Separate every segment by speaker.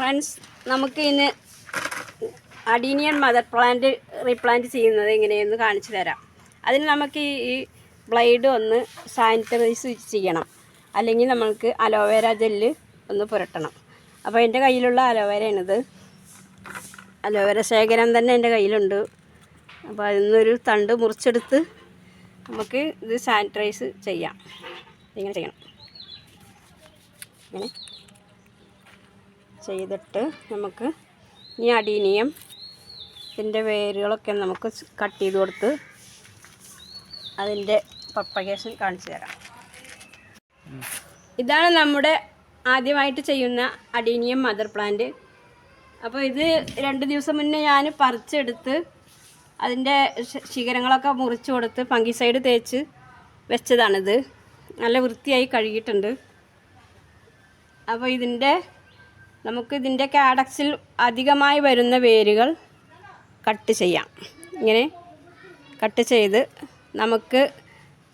Speaker 1: Friends നമുക്ക് ഇന്ന് adenium mother plant replant ചെയ്യുന്നത് എങ്ങനെയെന്ന് കാണിച്ചു തരാം. അതിന് നമുക്ക് ഈ- ബ്ലേഡ് ഒന്ന് സാനിറ്റൈസ് ചെയ്യണം. അല്ലെങ്കിൽ നമ്മൾക്ക് അലോവേര ജെല്ല് ഒന്ന് പുരട്ടണം. അപ്പോൾ എന്റെ കയ്യിലുള്ള അലോവേരയാണിത് അലോവേര ശേഖരം തന്നെ എന്റെ കയ്യിലുണ്ട്. അപ്പോൾ അതിൽ നിന്നൊരു തണ്ട് മുറിച്ചെടുത്ത് നമുക്ക് ഇത് സാനിറ്റൈസ് ചെയ്യാം. ഇങ്ങനെ ചെയ്യണം. ഇങ്ങനെ. ചെയ്തിട്ട് നമുക്ക് ഈ അടീനിയം ഇതിന്റെ വേരുകളൊക്കെ നമുക്ക് കട്ട് ചെയ്ത് കൊടുത്ത് അതിന്റെ പ്രൊപ്പഗേഷൻ കാണിച്ചു തരാം. ഇതാണ് നമ്മുടെ ആദ്യമായിട്ട് ചെയ്യുന്ന അഡീനിയം മദർ പ്ലാന്റ്. അപ്പോൾ ഇത് രണ്ട് ദിവസം മുന്നേ ഞാൻ പറിച്ചെടുത്ത് അതിന്റെ ശിഖരങ്ങളൊക്കെ മുറിച്ച് കൊടുത്ത് ഫംഗിസൈഡ് തേച്ച് വെച്ചതാണിത്. നല്ല വൃത്തിയായി കഴുകിയിട്ടുണ്ട്. അപ്പോൾ ഇതിന്റെ നമുക്ക് ഇതിന്റെ കാഡക്സിൽ അധികമായി വരുന്ന വേരുകൾ കട്ട് ചെയ്യാം. ഇങ്ങനെ കട്ട് ചെയ്ത് നമുക്ക്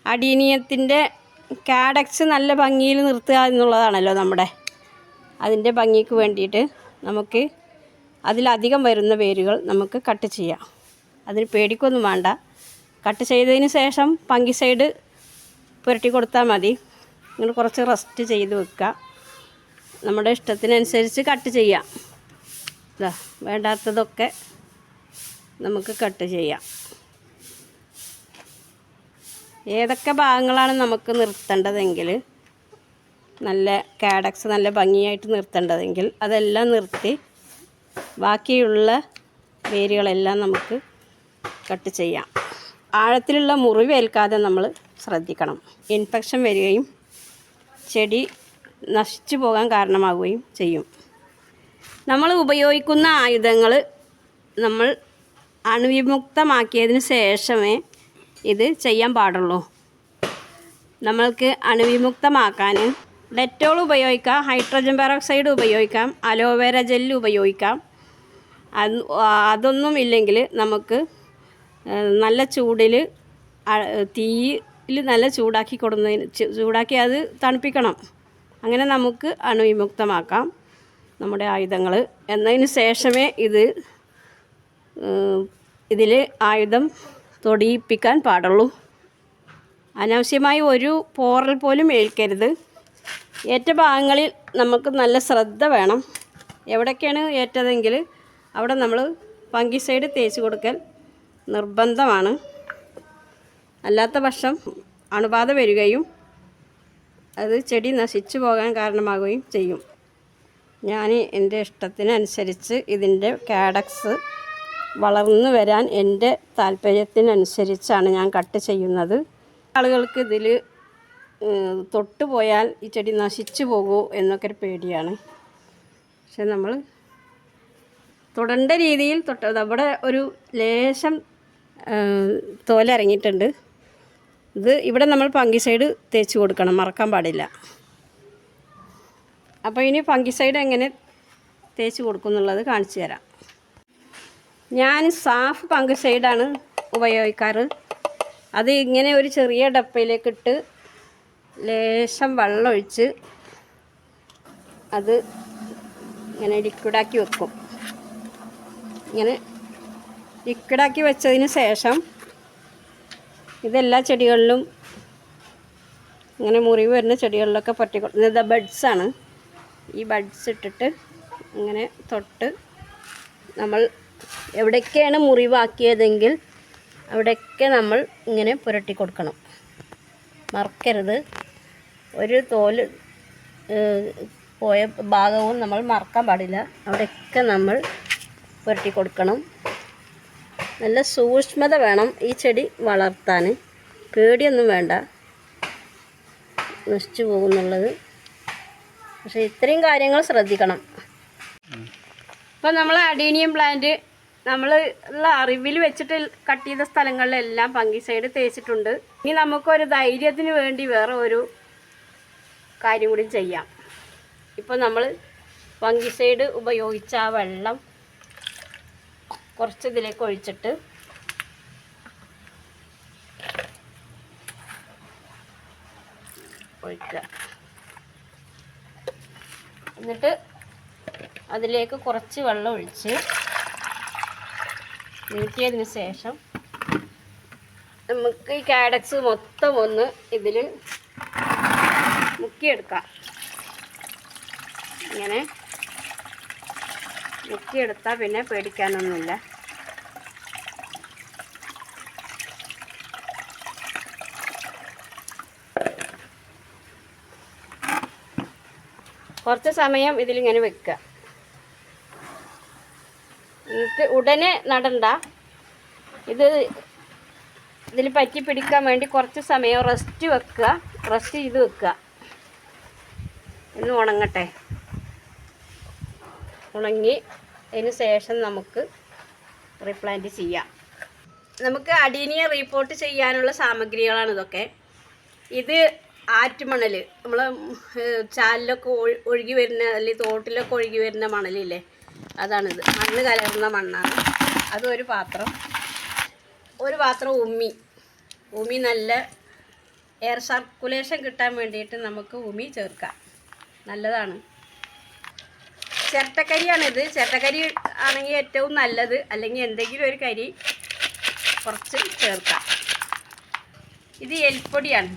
Speaker 1: അടീനിയത്തിന്റെ കാഡക്സ് നല്ല ഭംഗിയിൽ നിർത്തുക എന്നുള്ളതാണല്ലോ നമ്മുടെ അതിന്റെ ഭംഗിക്ക് വേണ്ടിയിട്ട് നമുക്ക് അതിലധികം വരുന്ന വേരുകൾ നമുക്ക് കട്ട് ചെയ്യാം. അതിന് പേടിക്കൊന്നും വേണ്ട. കട്ട് ചെയ്തതിന് ശേഷം പങ്കി സൈഡ് പുരട്ടി കൊടുത്താൽ മതി. ഇങ്ങനെ കുറച്ച് റെസ്റ്റ് ചെയ്ത് വെക്കുക. നമ്മുടെ ഇഷ്ടത്തിനനുസരിച്ച് കട്ട് ചെയ്യാം. ഇതാ വേണ്ടാത്തതൊക്കെ നമുക്ക് കട്ട് ചെയ്യാം. ഏതൊക്കെ ഭാഗങ്ങളാണ് നമുക്ക് നിർത്തേണ്ടതെങ്കിൽ നല്ല കാഡക്സ് നല്ല ഭംഗിയായിട്ട് നിർത്തേണ്ടതെങ്കിൽ അതെല്ലാം നിർത്തി ബാക്കിയുള്ള വേരുകളെല്ലാം നമുക്ക് കട്ട് ചെയ്യാം. ആഴത്തിലുള്ള മുറിവേൽക്കാതെ നമ്മൾ ശ്രദ്ധിക്കണം. ഇൻഫെക്ഷൻ വരികയും ചെടി നശിച്ചു പോകാൻ കാരണമാവുകയും ചെയ്യും. നമ്മൾ ഉപയോഗിക്കുന്ന ആയുധങ്ങൾ നമ്മൾ അണുവിമുക്തമാക്കിയതിന് ശേഷമേ ഇത് ചെയ്യാൻ പാടുള്ളൂ. നമ്മൾക്ക് അണുവിമുക്തമാക്കാൻ ഡെറ്റോൾ ഉപയോഗിക്കാം ഹൈഡ്രജൻ പെറോക്സൈഡ് ഉപയോഗിക്കാം അലോവേര ജെല്ല് ഉപയോഗിക്കാം. അത് അതൊന്നും ഇല്ലെങ്കിൽ നമുക്ക് നല്ല ചൂടിൽ തീയിൽ നല്ല ചൂടാക്കി കൊടുന്നതിന് ചൂടാക്കി അത് തണുപ്പിക്കണം. അങ്ങനെ നമുക്ക് അണുവിമുക്തമാക്കാം നമ്മുടെ ആയുധങ്ങൾ. എന്നതിന് ശേഷമേ ഇത് ഇതിൽ ആയുധം തൊടിയിപ്പിക്കാൻ പാടുള്ളൂ. അനാവശ്യമായി ഒരു പോറൽ പോലും ഏൽക്കരുത്. ഏറ്റ ഭാഗങ്ങളിൽ നമുക്ക് നല്ല ശ്രദ്ധ വേണം. എവിടേക്കാണ് ഏറ്റതെങ്കിൽ അവിടെ നമ്മൾ പങ്കിസൈഡ് തേച്ച് കൊടുക്കൽ നിർബന്ധമാണ്. അല്ലാത്ത പക്ഷം അണുബാധ വരികയും അത് ചെടി നശിച്ചു പോകാൻ കാരണമാകുകയും ചെയ്യും. ഞാൻ എന്റെ ഇഷ്ടത്തിനനുസരിച്ച് ഇതിന്റെ കാഡക്സ് വളർന്നു വരാൻ എന്റെ താല്പര്യത്തിനനുസരിച്ചാണ് ഞാൻ കട്ട് ചെയ്യുന്നത്. ആളുകൾക്ക് ഇതിൽ തൊട്ടുപോയാൽ ഈ ചെടി നശിച്ചു പോകുമോ എന്നൊക്കെ ഒരു പേടിയാണ്. പക്ഷെ നമ്മൾ തൊടേണ്ട രീതിയിൽ തൊട്ട് നമ്മുടെ ഒരു ലേശം തോല ഇറങ്ങിയിട്ടുണ്ട് ഇത് ഇവിടെ നമ്മൾ പങ്കി സൈഡ് തേച്ച് കൊടുക്കണം മറക്കാൻ പാടില്ല. അപ്പോൾ ഇനി പങ്കി സൈഡ് എങ്ങനെ തേച്ച് കൊടുക്കും എന്നുള്ളത് കാണിച്ചു തരാം. ഞാൻ സാഫ് ഫംഗിസൈഡാണ് ഉപയോഗിക്കാറ്. അത് ഇങ്ങനെ ഒരു ചെറിയ ഡപ്പയിലേക്ക് ഇട്ട് ലേശം വെള്ളമൊഴിച്ച് അത് ഇങ്ങനെ ലിക്വിഡാക്കി വെക്കും. ഇങ്ങനെ ലിക്വിഡാക്കി വെച്ചതിന് ശേഷം ഇതെല്ലാ ചെടികളിലും ഇങ്ങനെ മുറിവ് വരുന്ന ചെടികളിലൊക്കെ പറ്റി ഇത് ബഡ്സാണ് ഈ ബഡ്സ് ഇട്ടിട്ട് ഇങ്ങനെ തൊട്ട് നമ്മൾ എവിടെയൊക്കെയാണ് മുറിവാക്കിയതെങ്കിൽ അവിടെയൊക്കെ നമ്മൾ ഇങ്ങനെ പുരട്ടി കൊടുക്കണം. മറക്കരുത്. ഒരു തോൽ പോയ ഭാഗവും നമ്മൾ മറക്കാൻ പാടില്ല. അവിടെയൊക്കെ നമ്മൾ പുരട്ടി കൊടുക്കണം. നല്ല സൂക്ഷ്മത വേണം ഈ ചെടി വളർത്താൻ. പേടിയൊന്നും വേണ്ട. നശിച്ചു പോകുന്നുള്ളത്. പക്ഷേ ഇത്രയും കാര്യങ്ങൾ ശ്രദ്ധിക്കണം. അപ്പോൾ നമ്മൾ അഡീനിയം പ്ലാന്റ് നമ്മൾ ഉള്ള അറിവിൽ വെച്ചിട്ട് കട്ട് ചെയ്ത സ്ഥലങ്ങളിലെല്ലാം പങ്കിസൈഡ് തേച്ചിട്ടുണ്ട്. ഇനി നമുക്കൊരു ധൈര്യത്തിന് വേണ്ടി വേറെ ഒരു കാര്യം കൂടി ചെയ്യാം. ഇപ്പോൾ നമ്മൾ പങ്കിസൈഡ് ഉപയോഗിച്ച ആ വെള്ളം കുറച്ച് ഇതിലേക്ക് ഒഴിച്ചിട്ട് ഒഴിക്കുക. എന്നിട്ട് അതിലേക്ക് കുറച്ച് വെള്ളം ഒഴിച്ച് നീട്ടിയതിന് ശേഷം നമുക്ക് ഈ കാഡക്സ് മൊത്തം ഒന്ന് ഇതിൽ മുക്കിയെടുക്കാം. ഇങ്ങനെ. മുക്കിയെടുത്താൽ പിന്നെ പേടിക്കാനൊന്നുമില്ല. കുറച്ച് സമയം ഇതിലിങ്ങനെ വെക്കുക. എന്നിട്ട് ഉടനെ നടണ്ട. ഇത് ഇതിൽ പറ്റി പിടിക്കാൻ വേണ്ടി കുറച്ച് സമയം റെസ്റ്റ് വെക്കുക. റെസ്റ്റ് ചെയ്ത് വെക്കുക. ഒന്ന് ഉണങ്ങട്ടെ. ഉണങ്ങി അതിന് ശേഷം നമുക്ക് റീപ്ലാന്റ് ചെയ്യാം. നമുക്ക് അടീനിയെ റീപോർട്ട് ചെയ്യാനുള്ള സാമഗ്രികളാണ് ഇതൊക്കെ. ഇത് ആറ്റുമണൽ നമ്മൾ ചാലിലൊക്കെ ഒഴുകി വരുന്ന അല്ലെങ്കിൽ തോട്ടിലൊക്കെ ഒഴുകി വരുന്ന മണലില്ലേ അതാണിത്. മണ്ണ് കലർന്ന മണ്ണാണ്. അതൊരു പാത്രം. ഒരു പാത്രം ഉമ്മി. ഉമി നല്ല എയർ സർക്കുലേഷൻ കിട്ടാൻ വേണ്ടിയിട്ട് നമുക്ക് ഉമി ചേർക്കാം. നല്ലതാണ്. ചിരട്ടക്കരിയാണിത് ചിരട്ടക്കരി ആണെങ്കിൽ ഏറ്റവും നല്ലത് അല്ലെങ്കിൽ എന്തെങ്കിലും ഒരു കരി കുറച്ച് ചേർക്കാം. ഇത് എൽപ്പൊടിയാണ്.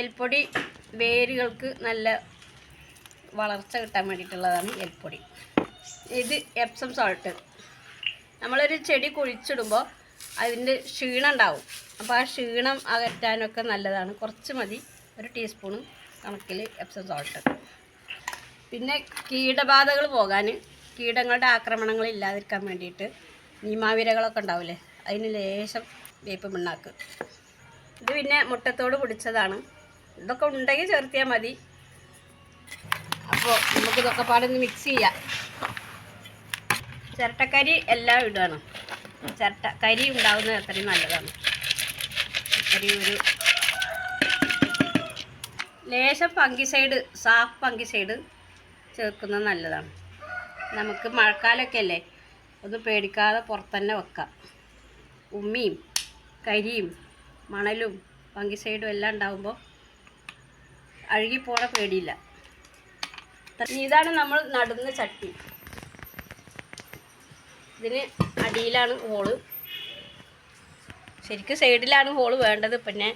Speaker 1: എൽപ്പൊടി വേരുകൾക്ക് നല്ല വളർച്ച കിട്ടാൻ വേണ്ടിയിട്ടുള്ളതാണ് എൽപ്പൊടി. ഇത് എപ്സം സോൾട്ട് നമ്മളൊരു ചെടി കുഴിച്ചിടുമ്പോൾ അതിന്റെ ക്ഷീണം ഉണ്ടാവും. അപ്പോൾ ആ ക്ഷീണം അകറ്റാനൊക്കെ നല്ലതാണ്. കുറച്ച് മതി. ഒരു ടീസ്പൂണ് കണക്കിൽ എപ്സം സോൾട്ട് പിന്നെ കീടബാധകൾ പോകാൻ കീടങ്ങളുടെ ആക്രമണങ്ങൾ ഇല്ലാതിരിക്കാൻ വേണ്ടിയിട്ട് നീമാവിരകളൊക്കെ ഉണ്ടാവില്ലേ? അതിന് ലേശം വേപ്പ് പിണ്ണാക്ക്. ഇത് പിന്നെ മുട്ടത്തോട് പിടിച്ചതാണ്. ഇതൊക്കെ ഉണ്ടെങ്കിൽ ചേർത്തിയാൽ മതി. അപ്പോൾ നമുക്കിതൊക്കെ പാടൊന്ന് മിക്സ് ചെയ്യാം. ചിരട്ടക്കരി എല്ലാം ഇടുകയാണ് ചിരട്ട കരി ഉണ്ടാവുന്നത് അത്രയും നല്ലതാണ്. കരി ഒരു ലേശം പങ്കിസൈഡ് സാഫ് ഫംഗിസൈഡ് ചേർക്കുന്നത് നല്ലതാണ്. നമുക്ക് മഴക്കാലമൊക്കെ അല്ലേ? ഒന്ന് പേടിക്കാതെ പുറത്തന്നെ വെക്കാം. ഉമ്മിയും കരിയും മണലും ഫംഗിസൈഡും എല്ലാം ഉണ്ടാകുമ്പോൾ അഴുകിപ്പോണ പേടിയില്ല. ഇതാണ് നമ്മൾ നടുന്ന ചട്ടി. ഇതിന് അടിയിലാണ് ഹോൾ. ശരിക്കും സൈഡിലാണ് ഹോൾ വേണ്ടത്. പിന്നെ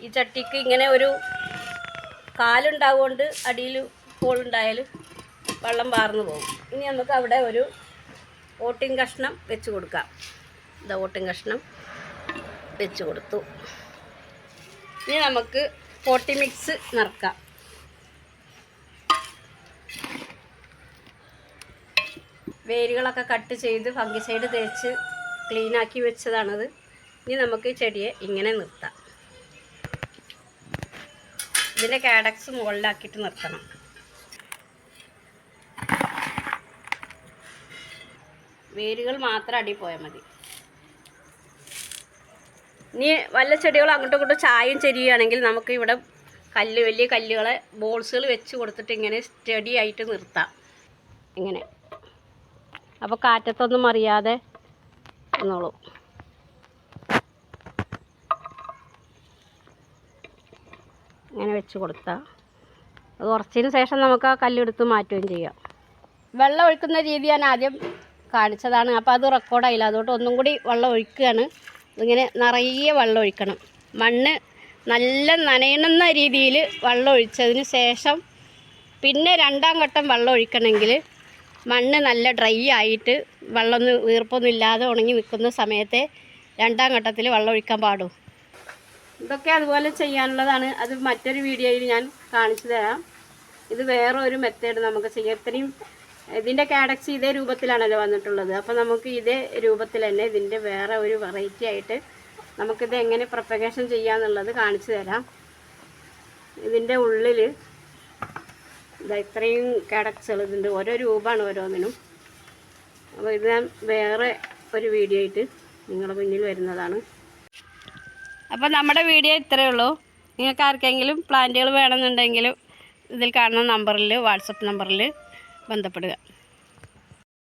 Speaker 1: ഈ ചട്ടിക്ക് ഇങ്ങനെ ഒരു കാലുണ്ടാവുകൊണ്ട് അടിയിൽ ഹോളുണ്ടായാൽ വെള്ളം വാർന്നു പോകും. ഇനി നമുക്ക് അവിടെ ഒരു ഓട്ടിൻ കഷ്ണം വെച്ച് കൊടുക്കാം. ഇത് ഓട്ടിൻ കഷ്ണം വെച്ച് കൊടുത്തു. ഇനി നമുക്ക് പോട്ടി മിക്സ് നിറക്കാം. വേരുകളൊക്കെ കട്ട് ചെയ്ത് ഫംഗിസൈഡ് തേച്ച് ക്ലീനാക്കി വെച്ചതാണത്. ഇനി നമുക്ക് ചെടിയെ ഇങ്ങനെ നിർത്താം. ഇതിന്റെ കാഡക്സ് മുകളിലാക്കിയിട്ട് നിർത്തണം. വേരുകൾ മാത്രം അടി പോയാൽ മതി. ഇനി വല്ല ചെടികളും അങ്ങോട്ടും ഇങ്ങോട്ടും ചായം ചെരിയുകയാണെങ്കിൽ നമുക്ക് ഇവിടെ കല്ല് വലിയ കല്ലുകളെ ബോൾസുകൾ വെച്ച് കൊടുത്തിട്ട് ഇങ്ങനെ സ്റ്റഡി ആയിട്ട് നിർത്താം. ഇങ്ങനെ. അപ്പോൾ കാറ്റത്തൊന്നും അറിയാതെ എന്നോളൂ ഇങ്ങനെ വെച്ച് കൊടുത്താൽ അത് കുറച്ചതിന് ശേഷം നമുക്ക് ആ കല്ലെടുത്ത് മാറ്റുകയും ചെയ്യാം. വെള്ളം ഒഴിക്കുന്ന രീതി ഞാൻ ആദ്യം കാണിച്ചതാണ്. അപ്പോൾ അത് റെക്കോർഡായില്ല അതുകൊണ്ട് ഒന്നും കൂടി വെള്ളം ഒഴിക്കുകയാണ്. ഇങ്ങനെ നിറയെ വെള്ളം ഒഴിക്കണം. മണ്ണ് നല്ല നനയണമെന്ന രീതിയിൽ വെള്ളം ഒഴിച്ചതിന് ശേഷം പിന്നെ രണ്ടാം ഘട്ടം വെള്ളം ഒഴിക്കണമെങ്കിൽ മണ്ണ് നല്ല ഡ്രൈ ആയിട്ട് വെള്ളമൊന്നും വീർപ്പൊന്നും ഇല്ലാതെ ഉണങ്ങി നിൽക്കുന്ന സമയത്തെ രണ്ടാം ഘട്ടത്തിൽ വെള്ളം ഒഴിക്കാൻ പാടൂ. ഇതൊക്കെ അതുപോലെ ചെയ്യാനുള്ളതാണ്. അത് മറ്റൊരു വീഡിയോയിൽ ഞാൻ കാണിച്ചു തരാം. ഇത് വേറെ ഒരു മെത്തേഡ് നമുക്ക് ചെയ്യാം. ഇത്രയും ഇതിന്റെ കാഡക്സ് ഇതേ രൂപത്തിലാണല്ലോ വന്നിട്ടുള്ളത്. അപ്പോൾ നമുക്ക് ഇതേ രൂപത്തിൽ തന്നെ ഇതിന്റെ വേറെ ഒരു വെറൈറ്റി ആയിട്ട് നമുക്കിത് എങ്ങനെ പ്രൊപ്പഗേഷൻ ചെയ്യാന്നുള്ളത് കാണിച്ചു തരാം. ഇതിന്റെ ഉള്ളിൽ ഇതാ ഇത്രയും കാഡക്സുകൾ ഇതിന്റെ ഓരോ രൂപമാണ് ഓരോന്നിനും. അപ്പോൾ ഇത് ഞാൻ വേറെ ഒരു വീഡിയോ ആയിട്ട് നിങ്ങളുടെ മുന്നിൽ വരുന്നതാണ്. അപ്പോൾ നമ്മുടെ വീഡിയോ ഇത്രയേ ഉള്ളൂ. നിങ്ങൾക്ക് ആർക്കെങ്കിലും പ്ലാന്റുകൾ വേണമെന്നുണ്ടെങ്കിൽ ഇതിൽ കാണുന്ന നമ്പറിൽ വാട്സപ്പ് നമ്പറിൽ பந்தப்படுக.